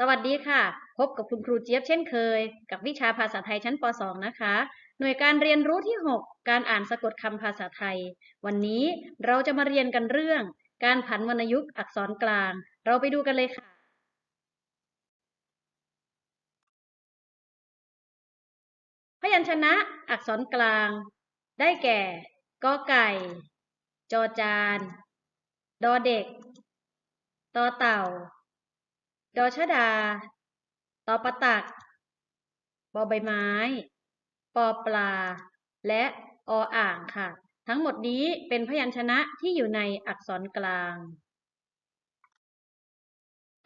สวัสดีค่ะ พบกับคุณครูเจี๊ยบเช่นเคย กับวิชาภาษาไทยชั้นป .2 นะคะ หน่วยการเรียนรู้ที่ 6 การอ่านสะกดคำภาษาไทย วันนี้เราจะมาเรียนกันเรื่อง การผันวรรณยุกต์อักษรกลาง เราไปดูกันเลยค่ะ พยัญชนะอักษรกลาง ได้แก่กอไก่ จอจาน ดอเด็ก ตอเต่า ดอชดา ตอปตัก บอใบไม้ ปอปลา และออ่างค่ะ ทั้งหมดนี้เป็นพยัญชนะที่อยู่ในอักษรกลาง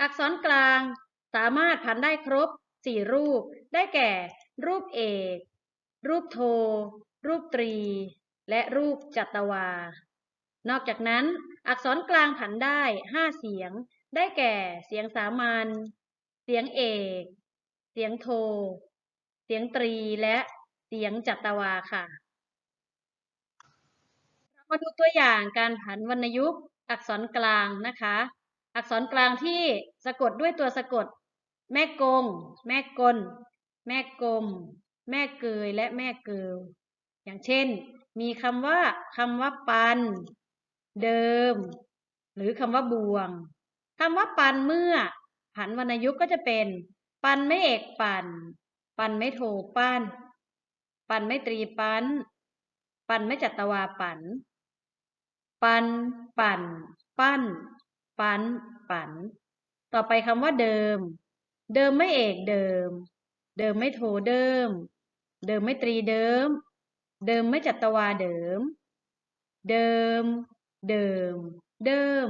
อักษรกลางสามารถผันได้ครบ 4 รูป ได้แก่ รูปเอก รูปโท รูปตรี และรูปจัตวา นอกจากนั้นอักษรกลางผันได้ 5 เสียง ได้แก่เสียงสามัญ เสียงเอก เสียงโท เสียงตรี และเสียงจัตวาค่ะ เรามาดูตัวอย่างการผันวรรณยุกต์อักษรกลางนะคะ อักษรกลางที่สะกดด้วยตัวสะกด แม่กง แม่กล แม่กลม แม่เกย และแม่เกลอย่างเช่น มีคำว่าคำว่าปัน เดิม หรือคำว่าบวง คำว่าปันเมื่อ ผันวรรณยุกต์ก็จะเป็น ปันไม่เอกปัน ปันไม่โทปันปันไม่ตรีปัน ปันไม่จัตวาปัน ปัน ปั่น ปั้น ปัน ปัน ต่อไปคำว่าเดิม เดิมไม่เอกเดิม เดิมไม่โทเดิม เดิมไม่ตรีเดิม เดิมไม่จัตวาเดิม เดิม เดิม เดิม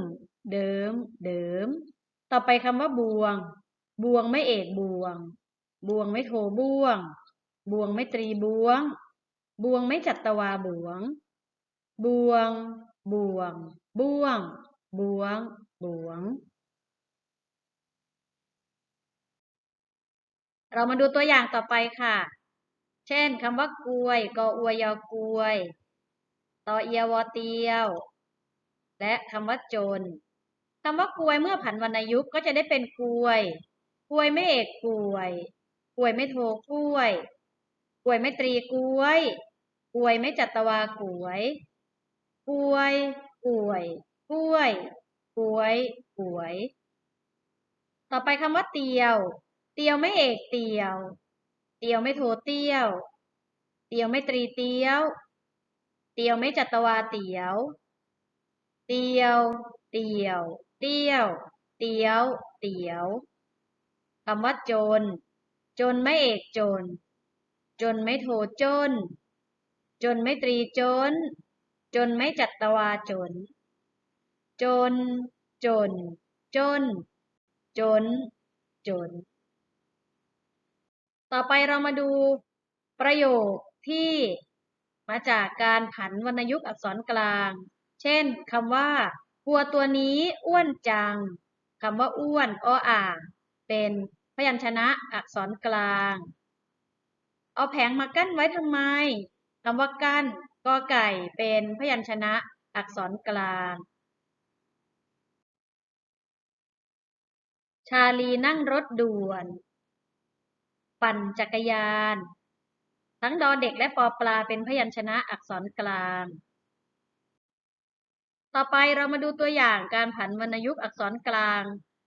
เดิม เดิม ต่อไปคำว่าบวง บวงไม่เอกบวง บวงไม่โทบวง บวงไม่ตรีบวง บวงไม่จัตวาบวง บวง บวง บวง บวง บวง เรามาดูตัวอย่างต่อไปค่ะ เช่นคำว่ากลวย กออวยยอกลวย ตอเอียวอเตียว และคำว่าจน คำว่ากลวยเมื่อผันวรรณยุกต์ก็จะได้เป็นกลวยกลวยไม่เอกกลวยกลวยไม่โทกล้วยกลวยไม่ตรีกลวยกลวยไม่จัตวากวยกลวยกลวย กล้วยกลวยกลวย ต่อไปคำว่าเตียว เตียวไม่เอกเตียว เตียวไม่โทเตียว เตียวไม่ตรีเตียว เตียวไม่จัตวาเตียว เตียว เตียว เตี้ยว เตียว เตียวคำว่าจนจนไม่เอกจนจนไม่โทจน จนไม่ตรีจน จนไม่จัตวาจน จน จน จน จน จน ต่อไปเรามาดูประโยคที่มาจากการผันวรรณยุกต์อักษรกลาง เช่นคำว่า วัวตัวนี้อ้วนจังคำว่าอ้วนอ้ออ่าง เป็นพยัญชนะอักษรกลาง เอาแผงมากั้นไว้ทำไมคำว่ากั้นกอไก่เป็นพยัญชนะอักษรกลาง ชาลีนั่งรถด่วน ปั่นจักรยาน ทั้งดอเด็กและปอปลาเป็นพยัญชนะอักษรกลาง ต่อไปเรามาดูตัวอย่างการผันวรรณยุกต์อักษรกลาง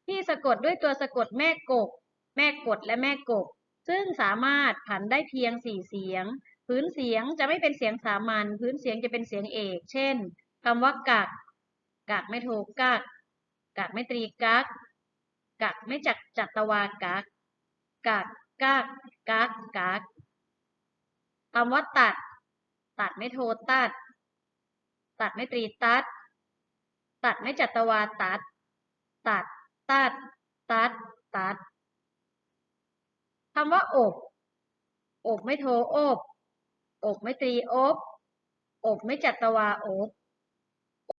ที่สะกดด้วยตัวสะกดแม่กก แม่กดและแม่กก ซึ่งสามารถผันได้เพียงสี่เสียง พื้นเสียงจะไม่เป็นเสียงสามัญพื้นเสียงจะเป็นเสียงเอก เช่นคำว่ากักกักไม่โทกักกักไม่ตรีกักกักไม่จักจัตวากักกักกักกักกักคำว่าตัด ตัดไม่โทตัด ตัดไม่ตรีตัด ตัดไม่จัตวาตัด ตัด ตัด ตัด ตัดคำว่าอบ อบไม่โทอบ อบไม่ตรีอบ อบไม่จัตวาอบ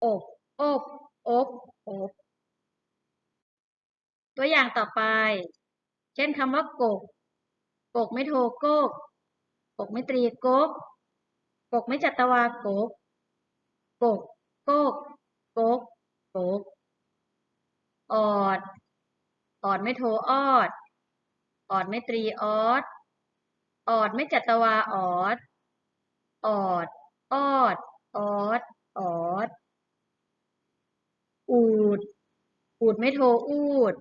อบ อบ อบ อบ ตัวอย่างต่อไป เช่นคำว่ากก กกไม่โทโกก กกไม่ตรีกก กกไม่จัตวากก กกกกกก กกออดอออดไม่โทออด ออดไม่ตรีออด ออดไม่จัตวาออด ออด ออด ออด ออด อูด อูดไม่โทอูด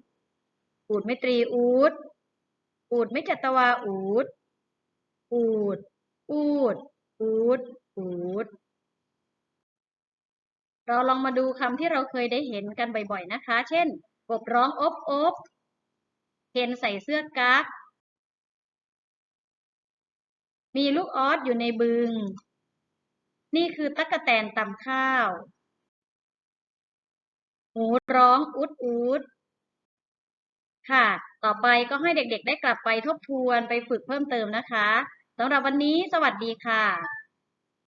อูดไม่ตรีอูด อูดไม่จัตวาอูด อูด อูด อูด อูด เราลองมาดูคำที่เราเคยได้เห็นกันบ่อยๆนะคะ เช่น กบร้องอบอบเคนใส่เสื้อกั๊ก มีลูกออสอยู่ในบึง นี่คือตั๊กแตนตำข้าวหมูร้องอุดอุดค่ะ ต่อไปก็ให้เด็กๆได้กลับไปทบทวนไปฝึกเพิ่มเติมนะคะ สำหรับวันนี้สวัสดีค่ะ